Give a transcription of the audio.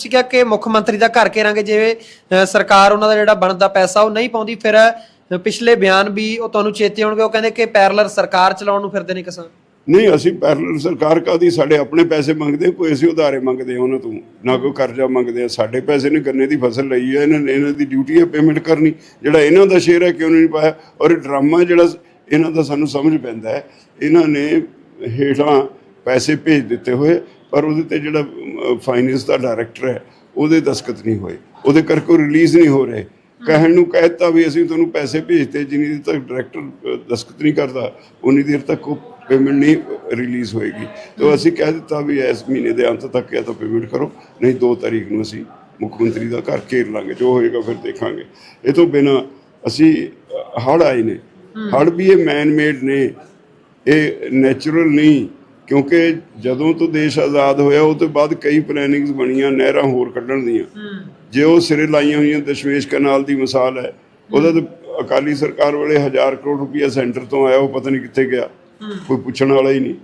ਤੁਸੀਂ ਕਿਹਾ ਕਿ ਮੁੱਖ ਮੰਤਰੀ ਦਾ ਘਰ ਘੇਰਾਂਗੇ ਜਿਵੇਂ ਅ, ਸਰਕਾਰ ਉਹਨਾਂ ਦਾ ਜਿਹੜਾ ਬਣਦਾ ਪੈਸਾ ਉਹ ਨਹੀਂ ਪਾਉਂਦੀ ਫਿਰ ਅ, ਪਿਛਲੇ ਬਿਆਨ ਵੀ ਉਹ ਤੁਹਾਨੂੰ ਚੇਤੇ ਹੋਣਗੇ ਉਹ ਕਹਿੰਦੇ ਕਿ ਪੈਰਲਰ ਸਰਕਾਰ ਚਲਾਉਣ ਨੂੰ ਫਿਰਦੇ ਨੇ ਕਿਸਾਨ। ਨਹੀਂ ਅਸੀਂ ਪੈਰਲਲ ਸਰਕਾਰ ਕਾਦੀ ਸਾਡੇ ਆਪਣੇ ਪੈਸੇ ਮੰਗਦੇ ਕੋਈ ਅਸੀਂ ਉਧਾਰੇ ਮੰਗਦੇ ਹਾਂ ਉਹਨਾਂ ਤੋਂ ਨਾ ਕੋਈ ਕਰਜ਼ਾ ਮੰਗਦੇ ਆ ਸਾਡੇ ਪੈਸੇ ਨੇ ਗੰਨੇ ਦੀ ਫਸਲ ਲਈ ਹੈ ਇਹਨਾਂ ਨੇ ਇਹਨਾਂ ਦੀ ਡਿਊਟੀ ਹੈ ਪੇਮੈਂਟ ਕਰਨੀ ਜਿਹੜਾ ਇਹਨਾਂ ਦਾ ਸ਼ੇਅਰ ਹੈ ਕਿਉਂ ਨਹੀਂ ਪਾਇਆ? ਔਰ ਇਹ ਡਰਾਮਾ ਜਿਹੜਾ ਇਹਨਾਂ ਦਾ ਸਾਨੂੰ ਸਮਝ ਪੈਂਦਾ ਹੈ। ਇਹਨਾਂ ਨੇ ਹੇਠਾਂ ਪੈਸੇ ਭੇਜ ਦਿੱਤੇ ਹੋਏ ਪਰ ਉਹਦੇ ਤੇ ਜਿਹੜਾ ਫਾਈਨੈਂਸ ਦਾ ਡਾਇਰੈਕਟਰ ਹੈ ਉਹਦੇ ਦਸਖਤ ਨਹੀਂ ਹੋਏ ਉਹਦੇ ਕਰਕੇ ਰਿਲੀਜ਼ ਨਹੀਂ ਹੋ ਰਹੇ। ਕਹਿਣ ਨੂੰ ਕਹਿਤਾ ਵੀ ਅਸੀਂ ਤੁਹਾਨੂੰ ਪੈਸੇ ਭੇਜਤੇ ਜਿੰਨੀ ਦੇਰ ਤੱਕ ਡਾਇਰੈਕਟਰ ਦਸਖਤ ਨਹੀਂ ਕਰਦਾ ਉਨੀ ਦੇਰ ਤੱਕ ਉਹ ਪੇਮੈਂਟ ਨਹੀਂ ਰਿਲੀਜ਼ ਹੋਏਗੀ। ਤੇ ਅਸੀਂ ਕਹਿ ਦਿੱਤਾ ਵੀ ਇਸ ਮਹੀਨੇ ਦੇ ਅੰਤ ਤੱਕ ਜਾਂ ਤਾਂ ਪੇਮੈਂਟ ਕਰੋ ਨਹੀਂ 2 ਤਾਰੀਖ ਨੂੰ ਅਸੀਂ ਮੁੱਖ ਮੰਤਰੀ ਦਾ ਘਰ ਘੇਰ ਲਾਂਗੇ ਜੋ ਹੋਏਗਾ ਫਿਰ ਦੇਖਾਂਗੇ। ਇਹ ਤੋਂ ਬਿਨਾ ਅਸੀਂ ਹੜ ਆਏ ਨੇ। ਹੜ ਵੀ ਇਹ ਮੈਨ ਮੇਡ ਨੇ ਇਹ ਨੈਚੁਰਲ ਨਹੀਂ। ਕਿਉਂਕਿ ਜਦੋਂ ਤੋਂ ਦੇਸ਼ ਆਜ਼ਾਦ ਹੋਇਆ ਉਹ ਤੋਂ ਬਾਅਦ ਕਈ ਪਲੈਨਿੰਗਸ ਬਣੀਆਂ ਨਹਿਰਾਂ ਹੋਰ ਕੱਢਣ ਦੀਆਂ। ਜੇ ਉਹ ਸਿਰੇ ਲਾਈਆਂ ਹੋਈਆਂ ਦਸ਼ਮੇਸ਼ ਕਨਾਲ ਦੀ ਮਿਸਾਲ ਹੈ ਉਹਦਾ ਤਾਂ ਅਕਾਲੀ ਸਰਕਾਰ ਵੇਲੇ 1000 ਕਰੋੜ ਰੁਪਇਆ ਸੈਂਟਰ ਤੋਂ ਆਇਆ ਉਹ ਪਤਾ ਨਹੀਂ ਕਿੱਥੇ ਗਿਆ। ਕੋਈ ਪੁੱਛਣ ਵਾਲਾ ਹੀ ਨਹੀਂ।